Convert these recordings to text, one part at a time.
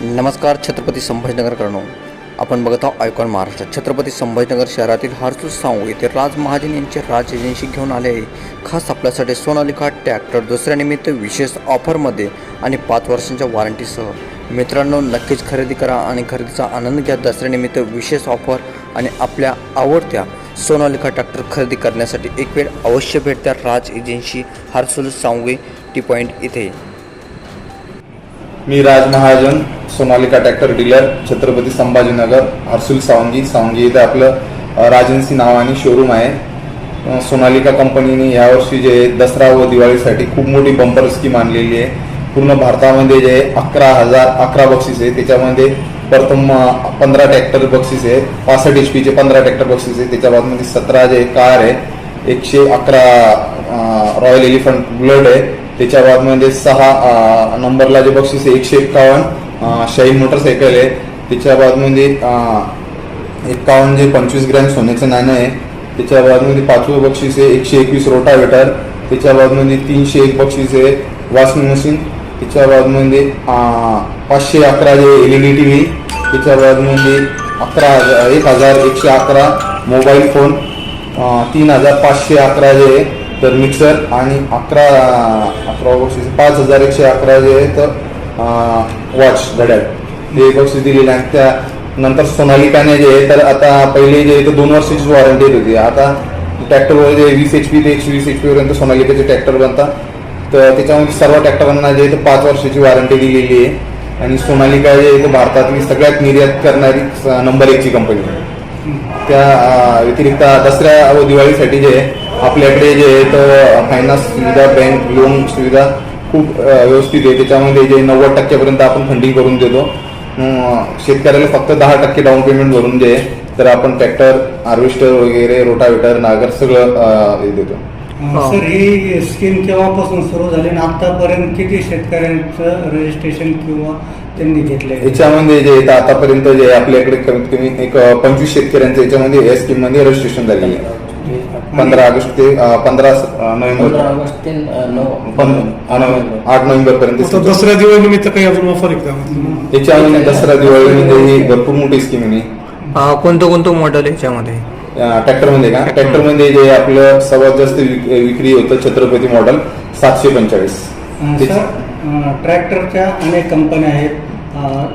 नमस्कार छत्रपती संभाजीनगरकडून आपण बघत आहोत आयकॉन महाराष्ट्र. छत्रपती संभाजीनगर शहरातील हरसूल साऊ येथे राज महाजन यांचे राज एजन्सी घेऊन आले आहे. खास आपल्यासाठी सोनालिका ट्रॅक्टर दुसऱ्या निमित्त विशेष ऑफरमध्ये आणि पाच वर्षांच्या वॉरंटीसह. मित्रांनो नक्कीच खरेदी करा आणि खरेदीचा आनंद घ्या. दसऱ्यानिमित्त विशेष ऑफर आणि आपल्या आवडत्या सोनालिका ट्रॅक्टर खरेदी करण्यासाठी एक वेळ अवश्य भेट द्या. Raj agency Harsul Sangve T point इथे. मी राज महाजन सोनालिका ट्रॅक्टर डीलर छत्रपती संभाजीनगर हर्सुल सावंगी. सावंगी इथं आपलं राजन्सी नावाने शोरूम आहे. सोनालिका कंपनीने यावर्षी जे दसरा व दिवाळीसाठी खूप मोठी बंपर स्कीम आणलेली आहे. पूर्ण भारतामध्ये जे अकरा हजार अकरा बक्षीस आहे. त्याच्यामध्ये प्रथम पंधरा ट्रॅक्टर बक्षीस आहे. पासष्ट एच पीचे पंधरा ट्रॅक्टर बक्षीस आहे. त्याच्याबाबमध्ये सतरा जे कार आहे एकशे अकरा रॉयल एलिफंट बुलेट आहे. त्याच्या बादमध्ये म्हणजे सहा नंबरला जे बक्षीस आहे एकशे एक्कावन्न अ, शाहीन मोटरसायकल आहे. त्याच्या बादमध्ये म्हणजे, अ, एक्कावन्न जे पंचवीस ग्रॅम सोन्याचं नाणं आहे. त्याच्या बादमध्ये म्हणजे पाचवं बक्षीस आहे एकशे एकवीस रोटावेटर. त्याच्या बादमध्ये तीनशे एक बक्षीस आहे वॉशिंग मशीन. त्याच्या बादमध्ये पाचशे अकरा जे L E D T V. त्याच्या बादमध्ये अकरा हजार एक हजार एकशे अकरा मोबाईल फोन. तीन हजार पाचशे अकरा जे आहे तर मिक्सर आणि अकरा अकरा बक्षीस पाच हजार एकशे अकरा जे आहे तर वॉच घड्याळ. हे बक्षीस दिलेलं आहे. त्या नंतर सोनालिकाने जे आहे तर आता पहिले जे आहे तर दोन वर्षाची वॉरंटी होती. आता ट्रॅक्टरवर जे वीस एच पी ते एकशे वीस एच पीपर्यंत सोनालिकाचे ट्रॅक्टर बनतात तर त्याच्यामध्ये सर्व ट्रॅक्टरांना जे आहे तर पाच वर्षाची वॉरंटी दिलेली आहे. आणि सोनालिका जे आहे तर भारतातली सगळ्यात निर्यात करणारी नंबर एकची कंपनी त्या व्यतिरिक्त दसऱ्या व दिवाळीसाठी जे आहे, आपल्याकडे जे आहे तर फायनान्स सुविधा बँक लोन सुविधा खूप व्यवस्थित आहे. त्याच्यामध्ये जे नव्वद टक्क्यापर्यंत आपण फंडिंग करून देतो. शेतकऱ्याला फक्त दहा टक्के डाऊन पेमेंट भरून जे तर आपण ट्रॅक्टर हार्वेस्टर वगैरे रोटावेटर नागर सगळं हे देतो. सर ही स्कीम केव्हापासून सुरू झाली आणि आतापर्यंत किती शेतकऱ्यांचं रजिस्ट्रेशन किंवा त्यांनी घेतलंय? याच्यामध्ये जे आतापर्यंत जे आपल्याकडे कमीत कमी एक पंचवीस शेतकऱ्यांचं याच्यामध्ये या स्कीममध्ये रजिस्ट्रेशन झालेलं आहे. पंधरा ऑगस्ट ते पंधरा नोव्हेंबर. पंधरा ऑगस्ट ते नऊ नोव्हेंबर- आठ नोव्हेंबर आता पर्यंत दसऱ्या दिवाळी निमित्त काही अजून ऑफर आहे का? त्याच्यामध्ये दसरा दिवाळीमध्ये ही भरपूर मोठी स्कीम आहे कोणतं कोणतं मॉडेल आहे याच्यामध्ये? ट्रॅक्टरमध्ये का? ट्रॅक्टरमध्ये जे आपलं सर्वात जास्त विक- विक्री होतं छत्रपती मॉडेल सातशे पंचेचाळीस. सर अं, ट्रॅक्टरच्या अनेक कंपन्या आहेत. अं,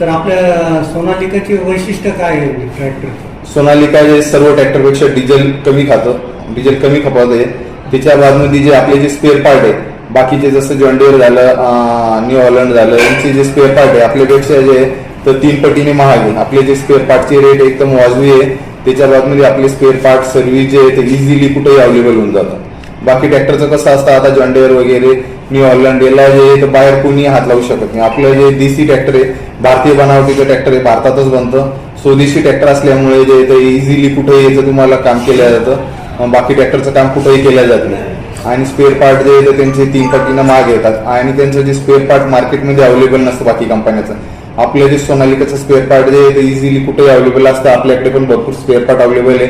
तर आपल्या सोनालिकाची वैशिष्ट्य काय आहे ट्रॅक्टर सोनालिका जे सर्व ट्रॅक्टरपेक्षा डिझेल कमी खातं डिझेल कमी खपवत. आहे त्याच्या बाजूमध्ये जे आपले जे स्पेअर पार्ट आहे बाकीचे जसं जॉन्डियर झालं न्यू हॉलंड झालं यांचे जे स्पेअर पार्ट आहे आपल्यापेक्षा जे तर तीन पटीने महाग आहे. आपले जे स्पेअर पार्टचे रेट एकदम वाजवी आहे. त्याच्या बाजूमध्ये आपले स्पेअर पार्ट सर्व्हिस जे आहे ते इझिली कुठेही अवेलेबल होऊन जातं. बाकी ट्रॅक्टरचं कसं असतं आता जॉन्डियर वगैरे न्यू हॉलंड याला जे आहे, तर बाहेर कोणी हात लावू शकत नाही. आपलं जे देसी ट्रॅक्टर आहे भारतीय बनावटीचं ट्रॅक्टर आहे भारतातच बनतं. स्वदेशी ट्रॅक्टर असल्यामुळे जे ते इझिली कुठेही याचं तुम्हाला काम केलं जातं. बाकी ट्रॅक्टरचं काम कुठेही केलं जात नाही. आणि स्पेअर पार्ट जे आहे त्यांचे तीन पटीनं माग येतात. आणि त्यांचं जे स्पेअर पार्ट मार्केटमध्ये अवेलेबल नसतं बाकी कंपन्याचं आपलं जे सोनालिकाचं स्पेअर पार्ट जे आहे ते इझिली कुठेही अवेलेबल असतं. आपल्याकडे पण भरपूर स्पेअर पार्ट अवेलेबल आहे.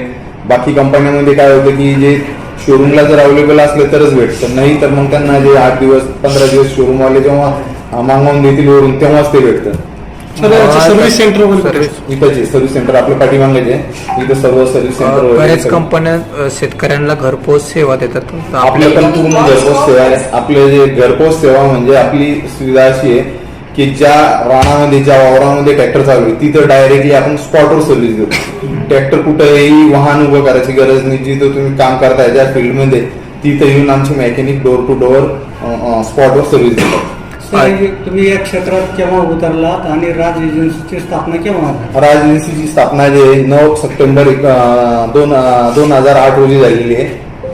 बाकी कंपन्यांमध्ये काय होतं की जे शोरूमला जर अवेलेबल असलं तरच भेटतं. नाही तर मग त्यांना जे आठ दिवस पंधरा दिवस शोरूमवाले जेव्हा मागवून देतील वरून तेव्हाच ते भेटतं. सर्व्हिस सेंटर सर्व्हिस सेंटर आपल्या पाठीमागे आहे. इथं सर्व सर्व्हिस सेंटर बऱ्याच. कंपन्या शेतकऱ्यांना घरपोच सेवा देतात. तर आपलं पण पूर्ण घरपोच सेवा आहे. आपलं जे घरपोच सेवा म्हणजे आपली सुविधा अशी आहे की ज्या रानामध्ये ज्या वावरामध्ये ट्रॅक्टर चालू आहे तिथं डायरेक्टली आपण स्पॉटवर सर्व्हिस देतो. ट्रॅक्टर कुठेही वाहन उभं करायची गरज नाही. जिथं तुम्ही काम करताय ज्या फील्डमध्ये तिथं येऊन आमचे मेकॅनिक डोर टू डोअर स्पॉटवर सर्व्हिस देतात. हे तुम्ही या क्षेत्रात केव्हा उतरलात आणि राज एजन्सीची स्थापना केव्हा झाली? राज एजन्सीची स्थापना जे नऊ सप्टेंबर एक, अं, दोन अं, दोन हजार आठ रोजी झालेली आहे.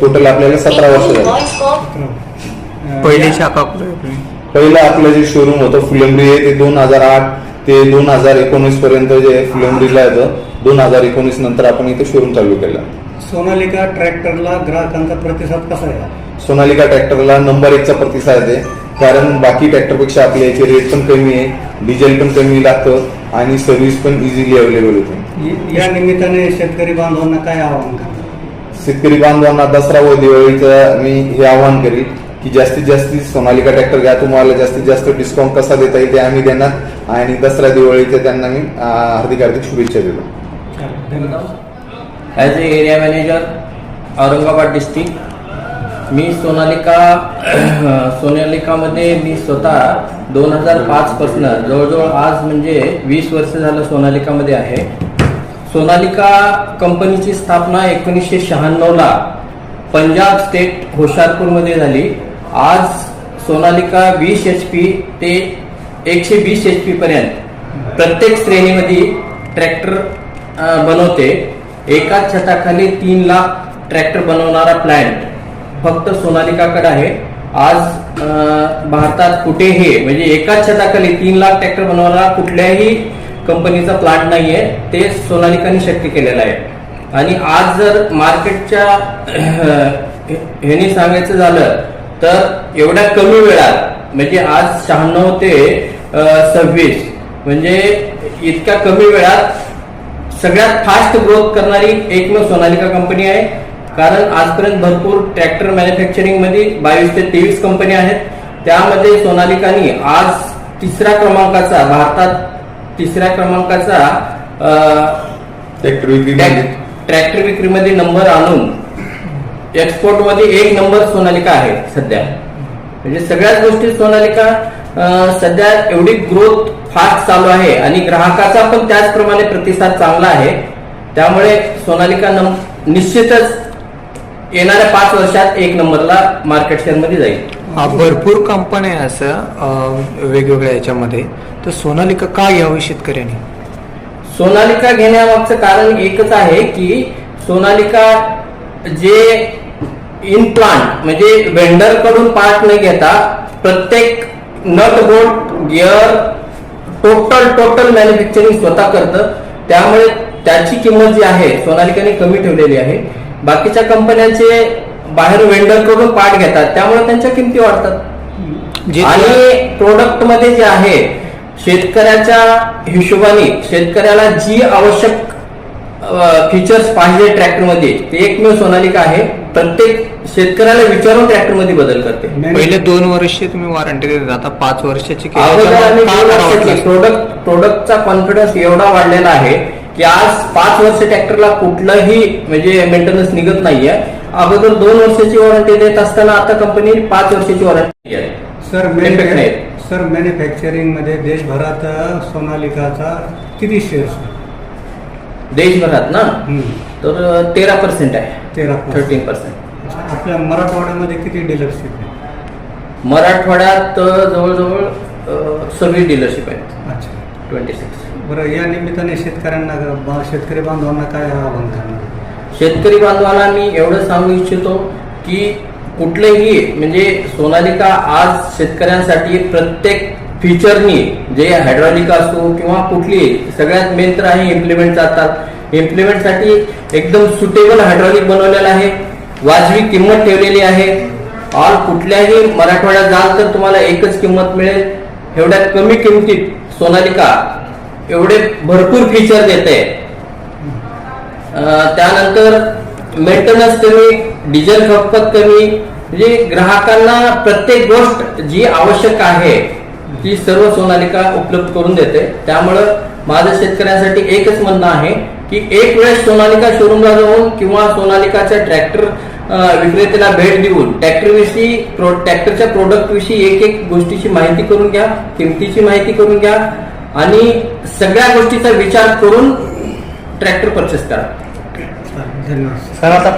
टोटल आपल्याला सतरा वर्ष झाली. अं, पहिली शाखा कुठे आहे आपली? पहिलं आपलं जे शोरूम होतं फुलंब्री आहे ते दोन हजार आठ ते दोन हजार एकोणीस पर्यंत जे फुलंब्रीला येतं. दोन हजार एकोणीस नंतर आपण इथे शोरूम चालू केलं. सोनालिका ट्रॅक्टरला ग्राहकांचा प्रतिसाद कसा आहे? सोनालिका ट्रॅक्टरला नंबर एकचा प्रतिसाद आहे. कारण बाकी ट्रॅक्टरपेक्षा आपल्या याचे रेट पण कमी आहे डिझेल पण कमी लागतं आणि सर्व्हिस पण इझिली अवेलेबल होते. य- या निमित्ताने शेतकरी बांधवांना काय आवाहन करतात शेतकरी बांधवांना दसरा व दिवाळीचं मी हे आवाहन करीन की जास्तीत जास्त सोनालिका ट्रॅक्टर घ्या तुम्हाला जास्तीत जास्त डिस्काउंट कसा देता येईल ते आम्ही देणार आणि दसरा दिवाळीच्या त्यांना मी अं, हार्दिक हार्दिक शुभेच्छा देतो. चालेल धन्यवाद. As a area manager Aurangabad district मी सोनालिका सोनालिकामध्ये मी स्वतः दोन हजार पाचपासून जवळजवळ आज म्हणजे वीस वर्ष झालं सोनालिकामध्ये आहे. सोनालिका कंपनीची स्थापना एकोणीसशे शहाण्णवला पंजाब स्टेट होशारपूरमध्ये झाली. आज सोनालिका वीस एच पी ते एकशे वीस एच पी पर्यंत प्रत्येक श्रेणीमध्ये ट्रॅक्टर बनवते. एकाच छताखाली तीन लाख ट्रॅक्टर बनवणारा प्लॅन्ट फक्त सोनालिकाकडे आहे. आज भारतात कुठेही म्हणजे एकाच छताखाली तीन लाख ट्रॅक्टर बनवणारा कुठल्याही कंपनीचा प्लांट नाहीये. ते सोनालिकाने शक्य केलेलं आहे. आणि आज जर मार्केटच्या ह्यानी सांगायचं झालं तर एवढ्या कमी वेळात म्हणजे आज शहाण्णव ते सव्वीस म्हणजे इतक्या कमी वेळात सगळ्यात फास्ट ग्रोथ करणारी एकमेव सोनालिका कंपनी आहे. कारण आजपर्यंत भरपूर ट्रॅक्टर मॅन्युफॅक्चरिंगमध्ये बावीस ते तेवीस कंपनी आहेत. त्यामध्ये सोनालिकानी आज तिसऱ्या क्रमांकाचा भारतात तिसऱ्या क्रमांकाचा ट्रॅक्टर विक्री ट्रॅक- ट्रॅक्टर विक्रीमध्ये नंबर आणून एक्सपोर्टमध्ये एक नंबर सोनालिका आहे सध्या. म्हणजे सगळ्याच गोष्टी सोनालिका सध्या एवढी ग्रोथ फास्ट चालू आहे आणि ग्राहकाचा पण त्याचप्रमाणे प्रतिसाद चांगला आहे. त्यामुळे सोनालिका निश्चितच येणाऱ्या पाच वर्षात एक नंबरला मार्केट शेअरमध्ये जाईल. हा, भरपूर कंपन्या आहे असं अं, वेगवेगळ्या याच्यामध्ये. तर सोनालिका का घ्यावी शेतकऱ्यांनी? सोनालिका घेण्यामागचं कारण एकच आहे की सोनालिका जे इन प्लांट म्हणजे वेंडरकडून पार्ट न घेता प्रत्येक nut bolt gear total total manufacturing स्वतः करतं. त्यामुळे त्याची किंमत जी आहे सोनालिकाने कमी ठेवलेली आहे. बाकीच्या कंपन्यांचे बाहेर वेंडरकडून पार्ट घेतात. त्यामुळे त्यांच्या किमती वाढतात. जे आणि प्रोडक्टमध्ये जे आहे शेतकऱ्याच्या हिशोबाने शेतकऱ्याला जी आवश्यक फीचर्स पाहिजे ट्रॅक्टरमध्ये ते एकमेव सोनालिका आहे. प्रत्येक शेतकऱ्याला विचारून ट्रॅक्टरमध्ये बदल करते. पहिले दोन वर्ष तुम्ही वॉरंटी देता आता पाच वर्षाची? प्रोडक्ट प्रोडक्टचा कॉन्फिडन्स एवढा वाढलेला आहे की आज पाच वर्ष ट्रॅक्टरला कुठलंही म्हणजे मेंटेनन्स निघत नाहीये. अगोदर दोन वर्षाची वॉरंटी देत असताना आता कंपनी पाच वर्षाची वॉरंटी आहे. सर नाही. सर मॅन्युफॅक्चरिंगमध्ये देशभरात सोनालिकाचा किती शेअर्स देशभरात ना? तर तेरा पर्सेंट आहे. तेरा थर्टीन पर्सेंट आपल्या मराठवाड्यामध्ये किती डीलरशिप आहे मराठवाड्यात जवळजवळ सगळी डीलरशिप आहेत. अच्छा. ट्वेंटी सिक्स बरं या निमित्ताने शेतकऱ्यांना बा- शेतकरी बांधवांना काय आवाहन करणार? शेतकरी बांधवांना मी एवढं सांगू इच्छितो की कुठलेही म्हणजे सोनालिका आज शेतकऱ्यांसाठी प्रत्येक फीचरनी जे हायड्रॉलिक असो किंवा कुठली सगळ्यात मेन तर आहे इम्प्लिमेंट जातात इम्प्लिमेंटसाठी एकदम सुटेबल हायड्रॉलिक बनवलेलं आहे. वाजवी किंमत ठेवलेली आहे. ऑल कुठल्याही मराठवाड्यात जाल तर तुम्हाला एकच किंमत मिळेल. एवढ्या कमी किमतीत सोनालिका एवढे भरपूर फीचर देते. त्यानंतर मेंटेनन्स कमी डिझेल खपत कमी म्हणजे ग्राहकांना प्रत्येक गोष्ट जी आवश्यक आहे ती सर्व सोनालिका उपलब्ध करून देते. त्यामुळं माझं शेतकऱ्यांसाठी एकच म्हणणं आहे की एक वेळेस सोनालिका शोरूमला जाऊन किंवा सोनालिकाच्या ट्रॅक्टर विक्रेत्याला भेट देऊन ट्रॅक्टर विषयी ट्रॅक्टरच्या प्रोडक्ट विषयी एक एक गोष्टीची माहिती करून घ्या किमतीची माहिती करून घ्या आणि सगळ्या गोष्टीचा विचार करून ट्रॅक्टर परचेस करा. धन्यवाद. सर आता